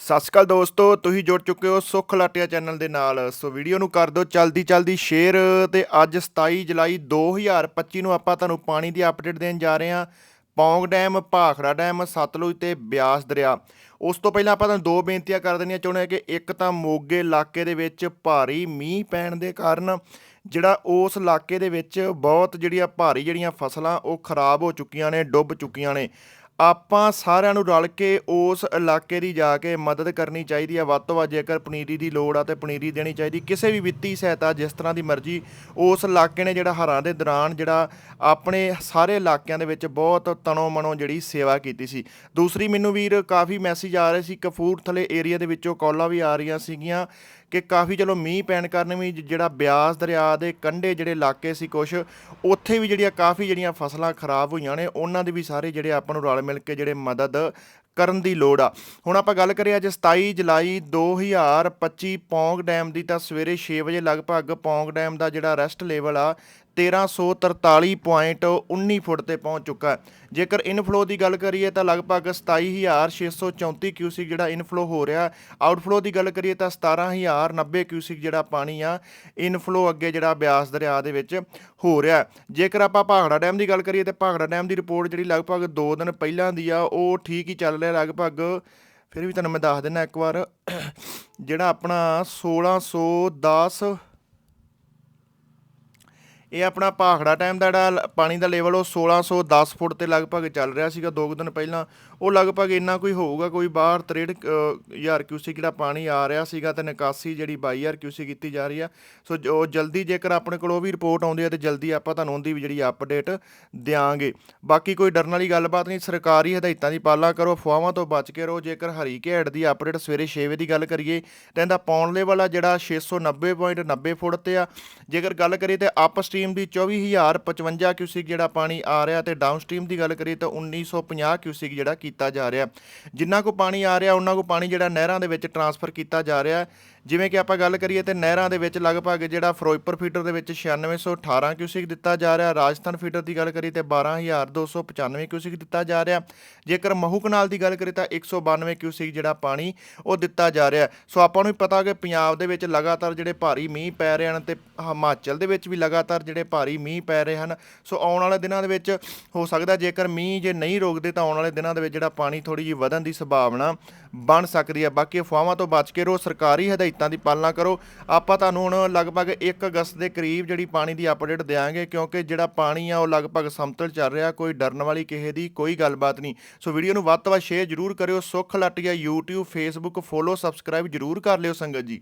ਸਤਿ ਸ਼੍ਰੀ ਅਕਾਲ ਦੋਸਤੋ, ਤੁਸੀਂ ਜੁੜ ਚੁੱਕੇ ਹੋ ਸੁੱਖ ਲਾਟਿਆ ਚੈਨਲ ਦੇ ਨਾਲ। ਸੋ ਵੀਡੀਓ ਨੂੰ ਕਰ ਦਿਓ ਚਲਦੀ ਚਲਦੀ ਸ਼ੇਅਰ ਤੇ ਅੱਜ 27 ਜੁਲਾਈ 2025 ਨੂੰ ਆਪਾਂ ਤੁਹਾਨੂੰ ਪਾਣੀ ਦੀ ਅਪਡੇਟ ਦੇਣ ਜਾ ਰਹੇ ਹਾਂ। ਪੌਂਗ ਡੈਮ, ਭਾਖੜਾ ਡੈਮ, ਸਤਲੁਜ ਤੇ ਬਿਆਸ ਦਰਿਆ। ਉਸ ਤੋਂ ਪਹਿਲਾਂ ਆਪਾਂ ਤੁਹਾਨੂੰ ਦੋ ਬੇਨਤੀਆਂ ਕਰ ਦੇਣੀਆਂ ਚਾਹੁੰਦੇ ਹਾਂ ਕਿ ਇੱਕ ਤਾਂ ਮੋਗੇ ਇਲਾਕੇ ਦੇ ਵਿੱਚ ਭਾਰੀ ਮੀਂਹ ਪੈਣ ਦੇ ਕਾਰਨ ਜਿਹੜਾ ਉਸ ਇਲਾਕੇ ਦੇ ਵਿੱਚ ਬਹੁਤ ਜਿਹੜੀਆਂ ਭਾਰੀ ਜਿਹੜੀਆਂ ਫਸਲਾਂ ਉਹ ਖਰਾਬ ਹੋ ਚੁੱਕੀਆਂ ਨੇ, ਡੁੱਬ ਚੁੱਕੀਆਂ ਨੇ। ਆਪਾਂ ਸਾਰਿਆਂ ਨੂੰ ਰਲ ਕੇ ਉਸ ਇਲਾਕੇ ਦੀ ਜਾ ਕੇ ਮਦਦ ਕਰਨੀ ਚਾਹੀਦੀ ਹੈ। ਵੱਧ ਤੋਂ ਵੱਧ ਜੇਕਰ ਪਨੀਰੀ ਦੀ ਲੋੜ ਆ ਤੇ ਪਨੀਰੀ ਦੇਣੀ ਚਾਹੀਦੀ। ਕਿਸੇ ਵੀ ਵਿੱਤੀ ਸਹਾਇਤਾ ਜਿਸ ਤਰ੍ਹਾਂ ਦੀ ਮਰਜ਼ੀ ਉਸ ਇਲਾਕੇ ਨੇ ਜਿਹੜਾ ਹਰਾਂ ਦੇ ਦੌਰਾਨ ਜਿਹੜਾ ਆਪਣੇ ਸਾਰੇ ਇਲਾਕਿਆਂ ਦੇ ਵਿੱਚ ਬਹੁਤ ਤਨੋ ਮਨੋ ਜਿਹੜੀ ਸੇਵਾ ਕੀਤੀ ਸੀ। ਦੂਸਰੀ ਮੈਨੂੰ ਵੀਰ ਕਾਫੀ ਮੈਸੇਜ ਆ ਰਹੇ ਸੀ। ਕਪੂਰਥਲੇ ਏਰੀਆ ਦੇ ਵਿੱਚੋਂ ਕਾਲਾਂ ਵੀ ਆ ਰਹੀਆਂ ਸੀਗੀਆਂ। ਕਿ ਕਾਫੀ ਚਲੋ ਮੀਂਹ ਪੈਣ ਕਾਰਨ ਵੀ ਜਿਹੜਾ ਬਿਆਸ ਦਰਿਆ ਦੇ ਕੰਢੇ ਜਿਹੜੇ ਇਲਾਕੇ ਸੀ ਕੁਛ, ਉੱਥੇ ਵੀ ਜਿਹੜੀਆਂ ਕਾਫੀ ਜਿਹੜੀਆਂ ਫਸਲਾਂ ਖਰਾਬ ਹੋਈਆਂ ਨੇ, ਉਹਨਾਂ ਦੀ ਵੀ ਸਾਰੇ ਜਿਹੜੇ ਆਪਾਂ ਨੂੰ ਰਲ ਮਿਲ ਕੇ ਜਿਹੜੇ ਮਦਦ ਕਰਨ ਦੀ ਲੋੜ ਆ। ਹੁਣ ਆਪਾਂ ਗੱਲ ਕਰੀਏ ਅੱਜ 27 ਜੁਲਾਈ 2025 ਪੌਂਗ ਡੈਮ ਦੀ, ਤਾਂ ਸਵੇਰੇ 6 ਵਜੇ ਲਗਭਗ ਪੌਂਗ ਡੈਮ ਦਾ ਜਿਹੜਾ ਰੈਸਟ ਲੈਵਲ ਆ 1343.19 ਫੁੱਟ ਤੇ ਪਹੁੰਚ ਚੁੱਕਾ ਹੈ। ਜੇਕਰ ਇਨਫਲੋ ਦੀ ਗੱਲ ਕਰੀਏ, ਤਾਂ ਲਗਭਗ 27634 ਕਿਊਸਿਕ ਜਿਹੜਾ ਇਨਫਲੋ ਹੋ ਰਿਹਾ ਆਊਟਫਲੋ ਦੀ ਗੱਲ ਕਰੀਏ, ਤਾਂ 17090 ਕਿਊਸਿਕ ਜਿਹੜਾ ਪਾਣੀ ਆ, ਇਨਫਲੋ ਅੱਗੇ ਜਿਹੜਾ ਬਿਆਸ ਦਰਿਆ ਦੇ ਵਿੱਚ। ਹੋ ਰਿਹਾ ਜੇਕਰ ਆਪਾਂ ਭਾਗੜਾ ਡੈਮ ਦੀ ਗੱਲ ਕਰੀਏ ਤਾਂ ਭਾਖੜਾ ਡੈਮ ਦੀ ਰਿਪੋਰਟ ਜਿਹੜੀ ਲਗਭਗ 2 ਦਿਨ ਪਹਿਲਾਂ ਦੀ ਆ, ਉਹ ਠੀਕ ਹੀ ਚੱਲ ਰਿਹਾ ਲਗਭਗ। ਫਿਰ ਵੀ ਤੁਹਾਨੂੰ ਮੈਂ ਦੱਸ ਦਿੰਦਾ ਇੱਕ ਵਾਰ। ਜਿਹੜਾ ਆਪਣਾ 1610 ਇਹ ਆਪਣਾ ਭਾਖੜਾ ਟਾਈਮ ਦਾ ਜਿਹੜਾ ਲ- ਪਾਣੀ ਦਾ ਲੈਵਲ ਉਹ 1610 ਫੁੱਟ ਤੇ ਲਗਭਗ ਚੱਲ ਰਿਹਾ ਸੀਗਾ, ਦੋ ਕੁ ਦਿਨ ਪਹਿਲਾਂ। ਉਹ ਲਗਭਗ ਇੰਨਾ ਕੋਈ ਹੋਊਗਾ, ਕੋਈ ਬਾਹਰ 63 ਹਜ਼ਾਰ ਕਿਊਸਿਕ ਜਿਹੜਾ ਪਾਣੀ ਆ ਰਿਹਾ ਸੀਗਾ ਤੇ ਨਿਕਾਸੀ ਜਿਹੜੀ 22000 ਕਿਊਸਿਕ ਕੀਤੀ ਜਾ ਰਹੀ ਆ। ਸੋ ਜੋ ਜਲਦੀ ਜੇਕਰ ਆਪਣੇ ਕੋਲ ਉਹ ਵੀ ਰਿਪੋਰਟ ਆਉਂਦੀ ਹੈ ਤੇ ਜਲਦੀ ਆਪਾਂ ਤੁਹਾਨੂੰ ਉਹਦੀ ਵੀ ਜਿਹੜੀ ਅਪਡੇਟ ਦਿਆਂਗੇ। ਬਾਕੀ ਕੋਈ ਡਰਨ ਵਾਲੀ ਗੱਲਬਾਤ ਨਹੀਂ, ਸਰਕਾਰੀ ਹਦਾਇਤਾਂ ਦੀ ਪਾਲਣਾ ਕਰੋ, ਅਫਵਾਹਾਂ ਤੋਂ ਬਚ ਕੇ ਰਹੋ। ਜੇਕਰ ਹਰੀ ਘੇੜ ਦੀ ਅਪਡੇਟ ਸਵੇਰੇ 6 ਵਜੇ ਦੀ ਗੱਲ ਕਰੀਏ, ਤਾਂ ਇਹਦਾ ਪੌਣ ਲੈਵਲ ਆ ਜਿਹੜਾ 690.90 ਫੁੱਟ ਤੇ ਆ। ਜੇਕਰ ਗੱਲ ਕਰੀਏ ਤੇ ਆਪਸ ਸਟ੍ਰੀਮ ਦੀ 24055 ਕਿਊਸਿਕ ਜਿਹੜਾ ਪਾਣੀ ਆ ਰਿਹਾ ਤੇ ਡਾਊਨ ਸਟ੍ਰੀਮ ਦੀ ਗੱਲ ਕਰੀਏ ਤਾਂ 1950 ਕਿਊਸਿਕ ਜਿਹੜਾ ਕੀਤਾ ਜਾ ਰਿਹਾ। ਜਿੰਨਾ ਕੋ ਪਾਣੀ ਆ ਰਿਹਾ, ਉਹਨਾਂ ਕੋ ਪਾਣੀ ਜਿਹੜਾ ਨਹਿਰਾਂ ਦੇ ਵਿੱਚ ਟਰਾਂਸਫਰ ਕੀਤਾ ਜਾ ਰਿਹਾ। ਜਿਵੇਂ ਕਿ ਆਪਾਂ ਗੱਲ ਕਰੀਏ ਤੇ ਨਹਿਰਾਂ ਦੇ ਵਿੱਚ ਲਗਭਗ ਜਿਹੜਾ ਫਿਰੋਜ਼ਪੁਰ ਫੀਡਰ ਦੇ ਵਿੱਚ 9618 ਕਿਊਸਿਕ ਦਿੱਤਾ ਜਾ ਰਿਹਾ, ਰਾਜਸਥਾਨ ਫੀਡਰ ਦੀ ਗੱਲ ਕਰੀਏ ਤੇ 12295 ਕਿਊਸਿਕ ਦਿੱਤਾ ਜਾ ਰਿਹਾ। ਜੇਕਰ ਮਹੂ ਕਨਾਲ ਦੀ ਗੱਲ ਕਰੀਏ ਤਾਂ 192 ਕਿਊਸਿਕ ਜਿਹੜਾ ਪਾਣੀ ਉਹ ਦਿੱਤਾ ਜਾ ਰਿਹਾ। ਸੋ ਆਪਾਂ ਨੂੰ ਵੀ ਪਤਾ ਕਿ ਪੰਜਾਬ ਦੇ ਵਿੱਚ ਲਗਾਤਾਰ ਜਿਹੜੇ ਭਾਰੀ ਮੀਂਹ ਪੈ ਰਹੇ ਹਨ ਤੇ ਹਿਮਾਚਲ ਦੇ ਵਿੱਚ ਵੀ ਲਗਾਤਾਰ ਜਿਹੜੇ ਭਾਰੀ ਮੀਂਹ ਪੈ ਰਹੇ ਹਨ। ਸੋ ਆਉਣ ਵਾਲੇ ਦਿਨਾਂ ਦੇ ਵਿੱਚ ਹੋ ਸਕਦਾ ਜੇਕਰ ਮੀਂਹ ਜੇ ਨਹੀਂ ਰੋਕਦੇ ਤਾਂ ਆਉਣ ਵਾਲੇ ਦਿਨਾਂ ਦੇ ਵਿੱਚ ਜਿਹੜਾ ਪਾਣੀ ਥੋੜੀ ਜਿਹੀ ਵਧਣ ਦੀ ਸੰਭਾਵਨਾ ਬਣ ਸਕਦੀ ਹੈ। ਬਾਕੀ ਅਫਵਾਹਾਂ ਤੋਂ ਬਚ ਕੇ ਰਹੋ, ਸਰਕਾਰੀ ਹਦਾਇਤਾਂ ਦੀ ਪਾਲਣਾ ਕਰੋ। ਆਪਾਂ ਤੁਹਾਨੂੰ ਹੁਣ ਲਗਭਗ 1 ਅਗਸਤ ਦੇ ਕਰੀਬ ਜਿਹੜੀ ਪਾਣੀ ਦੀ ਅਪਡੇਟ ਦੇਵਾਂਗੇ ਕਿਉਂਕਿ ਜਿਹੜਾ ਪਾਣੀ ਆ ਉਹ ਲਗਭਗ ਸਮਤਲ ਚੱਲ ਰਿਹਾ, ਕੋਈ ਡਰਨ ਵਾਲੀ ਕਿਸੇ ਦੀ ਕੋਈ ਗੱਲਬਾਤ ਨਹੀਂ। ਸੋ ਵੀਡੀਓ ਨੂੰ ਵੱਧ ਤੋਂ ਵੱਧ ਸ਼ੇਅਰ ਜ਼ਰੂਰ ਕਰਿਓ। Sukh Latia YouTube, Facebook follow subscribe ਜ਼ਰੂਰ ਕਰ ਲਿਓ ਸੰਗਤ ਜੀ।